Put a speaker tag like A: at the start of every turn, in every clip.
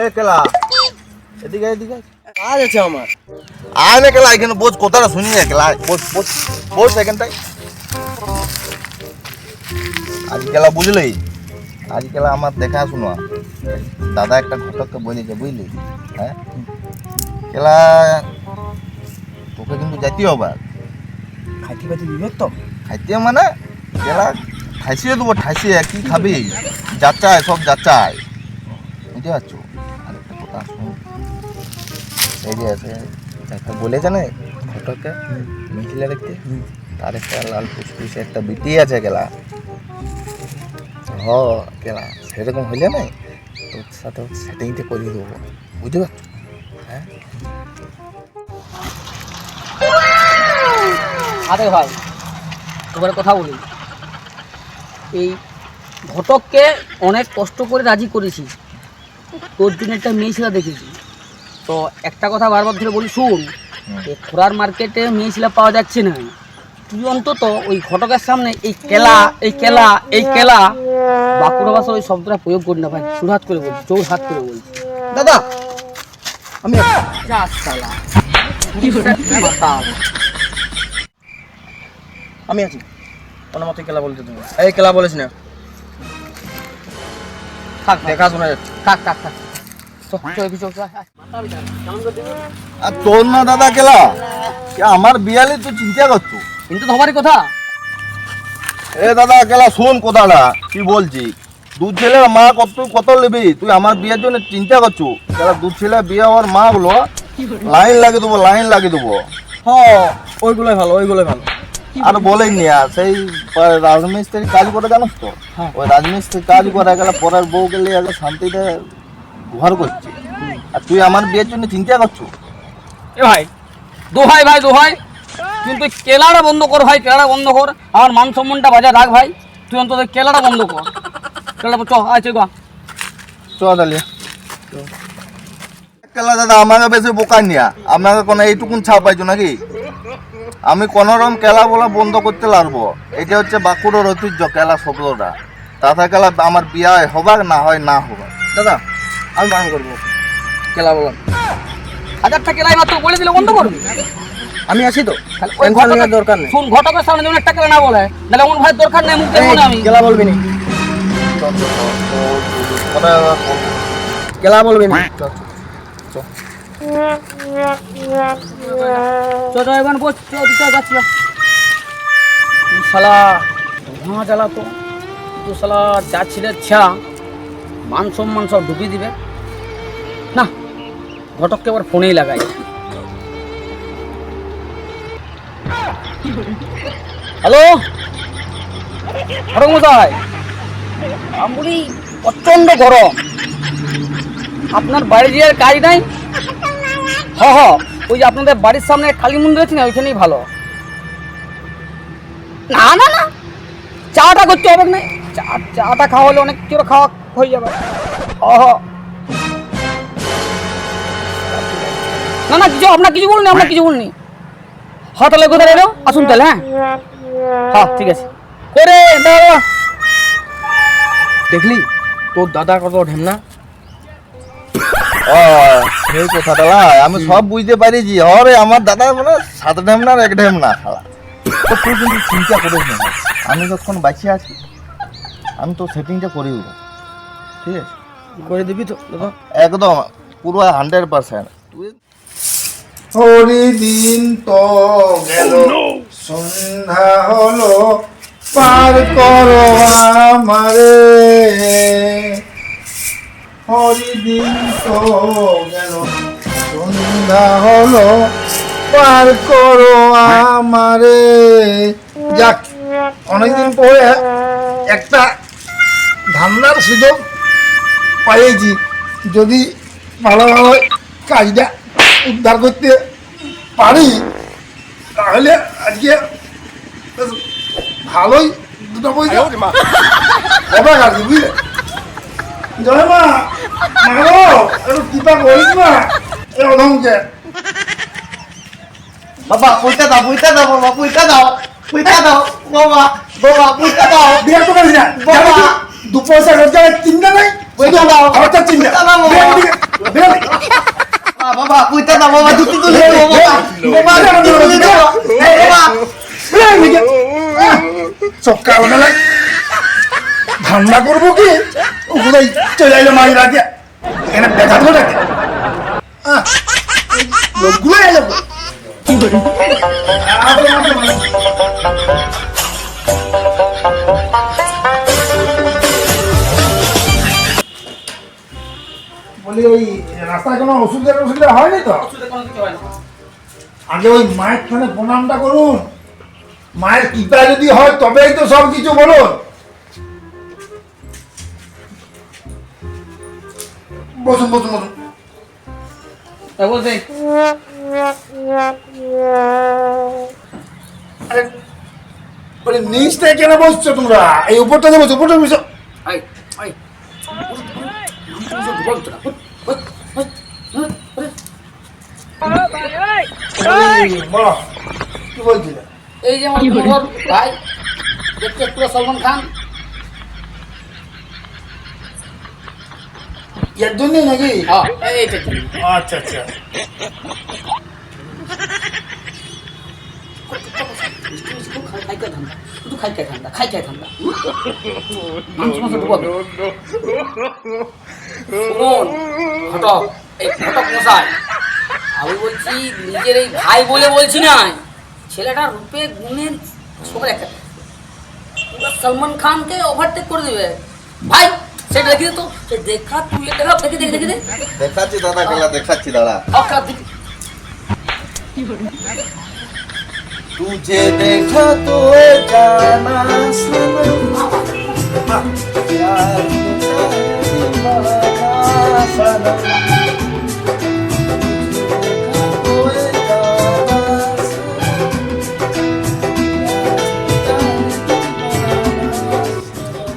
A: এ কেলা। এদিকে এদিকে।
B: আছে আমার।
A: আয় না কেলা এখানে বোঝ কথাটা শুনি না কেলা। বোঝ বোঝ বোঝ এখানটাই আজ বুঝলি? আজ কেলা আমার দেখা শোনা দাদা একটা ঘটককে বলেছে বুঝলি? হ্যাঁ? কেলা তোকে কিন্তু যেতে হবে।
B: খাইতে পাইতে দিবে তো?
A: খাইতে মানে? কেলা ঠাইসিয়ে দেবো ঠাইসিয়ে কি খাবি? যাচাই সব যাচাই। বুঝতে পারছ? এই যে আছে, একটা বলেছে না ঘটকে, মিছিলে দেখতে, তার একটা লাল ফুসফুসে, একটা বিটি আছে কেলা হ কেলা সেরকম হইলে না তোর সাথে সেটিংটা করিয়ে দেবো। বুঝতে পারছ? হ্যাঁ?
C: আরে ভাই, তোমার কথা বলি। এই ঘটককে অনেক কষ্ট করে রাজি করেছি। তোর জন্য একটা মেয়ে ছেলে দেখেছি। তো একটা কথা বারবার ধরে বলি শুন। খোরার মার্কেটে মেয়ে ছেলে পাওয়া যাচ্ছে না। তুই অন্তত ওই ঘটকের সামনে এই কেলা এই কেলা এই কেলা বাঁকুড়া ভাষার ওই শব্দটা প্রয়োগ করি না ভাই সুরহাত করে বলছি চৌর হাত করে বলছি।
B: দাদা আমি
C: যা
B: আমি আছি। কোনো মতে কেলা বলতে তুমি এই কেলা বলিস না।
C: থাক
B: দেখা শোনা যাচ্ছে।
C: থাক থাক থাক।
A: আর তোর না দাদা কেলা? আমার বিয়ালে তুই চিন্তা করছ
C: কিন্তু কথা?
A: এ দাদা কেলা শোন কথাটা কি বলছি? দু ছেলের মা কত কত নেবি? তুই আমার বিয়ের জন্য চিন্তা করছ? কেলা দু ছেলে বিয়ে হওয়ার মা গুলো লাইন লাগিয়ে দেবো লাইন লাগিয়ে দেবো।
B: হ ওইগুলোই ভালো ওইগুলোই ভালো।
A: আর বলেই নি আর সেই রাজমিস্ত্রি কাজ করে জানোস তো?
B: হ্যাঁ।
A: ওই রাজমিস্ত্রি কাজ করে গেলে পরের বউ গেলে শান্তিতে ঘর করছে। আর তুই আমার বিয়ের জন্য চিন্তা করছ?
C: এ ভাই দোহাই ভাই দোহাই। কিন্তু কেলাটা বন্ধ কর ভাই কেলাটা বন্ধ কর। আমার মান সম্মানটা বাজায় রাখ ভাই। তুই অন্তত কেলাটা বন্ধ কর। কেলাটা চ আছে গা।
A: চ তাহলে। কেলা দাদা আমাকে বেশি বোকা নিয়া। আপনাকে কোনো এইটুকুন ছাপ পাইছো নাকি? আমি কোনো রকম কেলা বলা বন্ধ করতে লাগবো এটা হচ্ছে বাঁকুড়ার ঐতিহ্য কেলা শব্দটা। তাতে কেলা আমার বিয়া হবার না হয় না হবার
B: দাদা আমি বারণ করব। খেলা বললাম
C: হাজারটা কেলাই মাত্র বলে দিলে বন্ধ করবি?
B: আমি আছি তো।
C: ওই ঘটকের-
B: দরকার নেই।
C: শুন ঘটকের সামনে যেমন একটা কেলা না বলে তাহলে আমার ভাই দরকার নেই মুখ দেখব না আমি।
B: খেলা বলবি না।
A: কথা
B: খেলা বলবি না।
C: চ চ। এবার বস চ দিতে যাচ্ছি শালা মহা জ্বালা তো। তো শালা যা ছা। মান সম্মান সব ঢুকিয়ে দিবে। ঘটককে আবার ফোনেই লাগাই। হ্যালো? ঘটক মশাই আমি প্রচণ্ড গরম। আপনার বাড়ি যাওয়ার কাজ নাই? হ হ, ওই যে আপনাদের বাড়ির সামনে কালী মন্দির আছে না, ওইখানেই ভালো। না না না, চাটা করতে হবে না। চা, চাটা খাওয়া হলে অনেক কিছু খাওয়া হয়ে যাবে। হ। না না কিছু আপনার কিছু বলুন আপনার কিছু বলুন। হ্যাঁ তাহলে কোথায় এলো আসুন তাহলে হ্যাঁ। হ্যাঁ ঠিক আছে। করে দাঁড়া
B: দেখলি? তোর দাদা কত ঢেমনা?
A: ও সেই কথাটা লাই, আমি সব বুঝতে পারিছি। হরে আমার দাদা মানে সাত ঢেমনা আর এক ঢেমনা খালা তো তুই কিন্তু চিন্তা করিস না। আমি যখন বাঁচিয়ে আছি আমি তো সেটিংটা করে দেবো। ঠিক আছে?
B: করে দিবি তো দাদা
A: একদম পুরো হান্ড্রেড পার্সেন্ট হরিদিন তো গেল। সন্ধ্যা হলো পার করো আমারে। হরিদিন তো গেল সন্ধ্যা হলো পার করো আমারে। যাক অনেকদিন পরে একটা ধান্দার সুযোগ পাইছি যদি ভালোভাবে কাজটা উদ্ধার করতে পারি তাহলে আজকে ভালোই দুটো পয়সা হবে আর বুঝলে জয় মা। মাগো একটু কৃপা করিস না এই অধমকে। বাবা পয়সা দাও পয়সা দাও বাবা পয়সা দাও পয়সা দাও বাবা বাবা পয়সা দাও।
D: বিয়ার তো করিস না?
A: বাবা।
D: দু পয়সা রোজগারের চিন্তা নাই?
A: পয়সা দাও।
D: আমার তো চিন্তা। বেরো
A: বাবা।
D: এদিকে।
A: আ, বাবা দাও দুটি তুলে বাবা বাবা দুটি তুলে দেবো বাবা
D: এদিকে। সকালবেলায় ধান্দা করব কি কোথায় চলে এলো মাঝ রাতে এখানে দেবো নাকি আহ, লোকগুলো এলো বলি ওই রাস্তায় কোনো ওষুধের ওষুধের হয়নি তো
C: হয়
D: আগে ওই মায়ের খানে প্রণামটা করুন মায়ের কৃপা যদি হয় তবেই তো সব কিছু বলুন বসুন বসুন বসুন আরে নিচটায় কেন বসছো তোমরা এই উপরটা বসো উপরটা বসো
C: আই আই বল তোরা বল বল বল
D: বলি, বলো কি বলছিলে
C: এই যে আমার ভাই হ্যাঁ
D: আচ্ছা আচ্ছা
C: খাই খাই ঠান্ডা খাই খাই ঠান্ডা মাংস আমি বলছি নিজের এই ভাই বলে বলছি না ছেলেটা রূপে গুণের সবার একটা সলমান খানকে ওভারটেক করে দেবে। ভাই সেটা দেখি তো সে দেখা তুই দেখা দেখে দেখে দেখে
A: দেখাচ্ছি দাদা খেলা দেখাচ্ছি দাদা আচ্ছা, তুঝে দেখা তো জানা সনম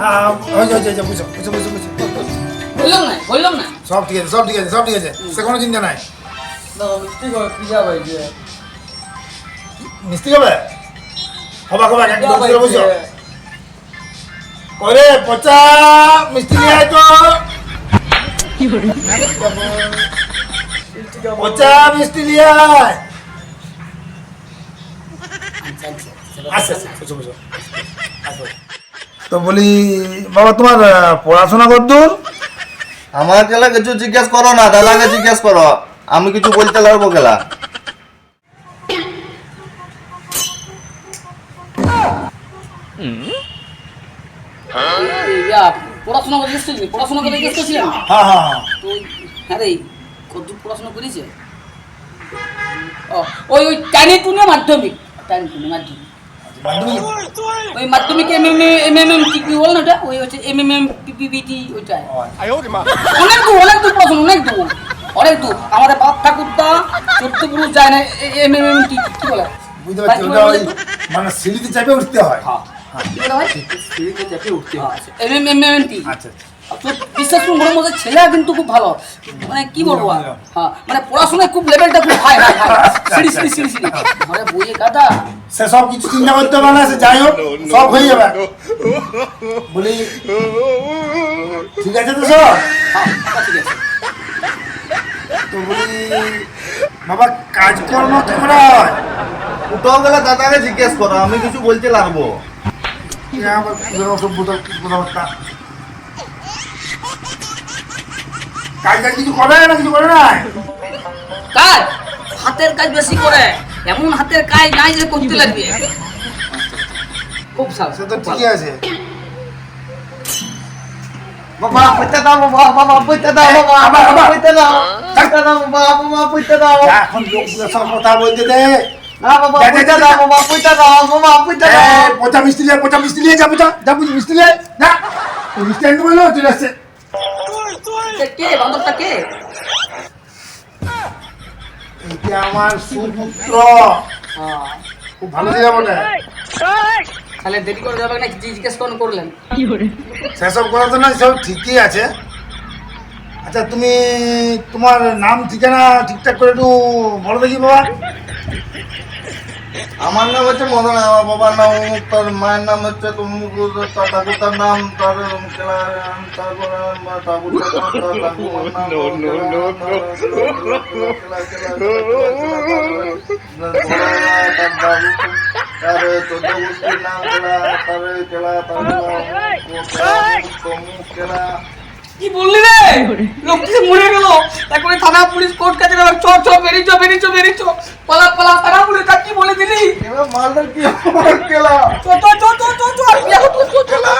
D: হ্যাঁ বুঝো বুঝো বুঝো বুঝো।
C: বললাম না বললাম না।
D: সব ঠিক আছে সব ঠিক আছে সব ঠিক আছে। সে কোনো চিন্তা নাই। মিষ্টি হবে হবা হবা একদম বুঝো বুঝো ওরে পচা মিষ্টি নিয়ে আয় তো। পচা মিষ্টি নিয়ে আয়। আচ্ছা আচ্ছা বুঝো বুঝো আসো। তো বলি বাবা তোমার পড়াশোনা কতদূর?
A: আমার গেলা কিছু জিজ্ঞেস করো না দাদাকে জিজ্ঞেস করো। আমি কিছু বলতে পারব গেলা।
C: পড়াশোনা করে এসেছিলি পড়াশোনা করে এসেছিলেন
D: হ্যাঁ হ্যাঁ হ্যাঁ।
C: তো হ্যাঁ রে কতদূর পড়াশোনা করেছে ও ওই ওই টানি টুনে মাধ্যমিক। টানি টুনে মাধ্যমিক
D: মাধ্যমিক।
C: ওই মাধ্যমিক এম এম এম এম এম কি বল না ওটা? ওই হচ্ছে এম এম এম পিপিবিটি ওইটা অনেক দূর অনেক দূর পড়াশোনা অনেক দূর। অনেক দূর। আমাদের বাপ ঠাকুরদা চোদ্দ পুরুষ যায় না এম এম এম কি কি বলে?
D: বুঝতে পারছি ওটা ওই মানে সিঁড়িতে চাপে উঠতে হয়।
C: হ্যাঁ। কি সিঁড়িতে চাপে উঠতে হয়। এম এম এম এম টি।
D: আচ্ছা আচ্ছা।
C: বিশ্বাস করুন ওর মধ্যে ছেলে কিন্তু খুব ভালো। মানে কি বলব হ্যাঁ মানে পড়াশোনায় খুব লেভেলটা খুব হাই হাই হাই সিঁড়ি সিঁড়ি সিঁড়ি সিঁড়ি। ঘরে বইয়ে কাদা
D: সে সব কিছু চিন্তা করতে হবে না সে যাই হোক সব হয়ে যাবে। বলি ঠিক আছে তো সব?
C: হ্যাঁ ঠিক আছে।
D: তো বলি বাবা কাজকর্ম কেমন হয়?
A: উঠো গেলে দাদাকে জিজ্ঞেস করো আমি কিছু বলতে
D: পুরো অসভ্যতা কথাবার্তা? কাজ কাজ কিছু করে না কিছু করে না
C: কাজ হাতের কাজ বেশি করে। এমন হাতের কাজ নাই যে করতে লাগবে। খুব সাল
D: সে তো ঠিকই আছে।
A: বাবা দাও বাবা বাবা দাও বাবা
D: আবার।
A: পয়সা দাও দাও বাবা বাবা দাও।
D: এখন লোকগুলো সব কথা বলতে দে
A: না বাবা দাও। বাবা দাও বাবা পয়সা দাও।
D: পচা মিষ্টি নিয়ে পচা মিষ্টি নিয়ে যা পচা। যা বুঝি মিষ্টি নিয়ে। না বলল চলে আসছে।
C: কে, কে বান্ধবটা কে?
D: এইটা আমার সুপুত্র। খুব ভালো ছিল বটে।
C: তাহলে দেরি করে যাবে না কি জিজ্ঞেস করুন করলেন?
D: সেসব করা তো না সব ঠিকই আছে। আচ্ছা তুমি তোমার নাম ঠিকানা ঠিকঠাক করে একটু বলো দেখি বাবা।
A: আমার নাম হচ্ছে মদন আমার বাবার নাম অমুক তার মায়ের নাম হচ্ছে তমুক তার নাম তার নাম তার ঠাকুমার নাম তার তার
C: কি বললি রে লোকটি মরে গেল তারপরে থানা পুলিশ কোর্ট কাছে গেল চ চ বেরিয়ে চ বেরিছ পালা পালা থানা বলে তা কি বলে দিলি
A: এবার মালদার কি কেলা
C: চ চ চ চ চ চ আর কি এখন তো কেলা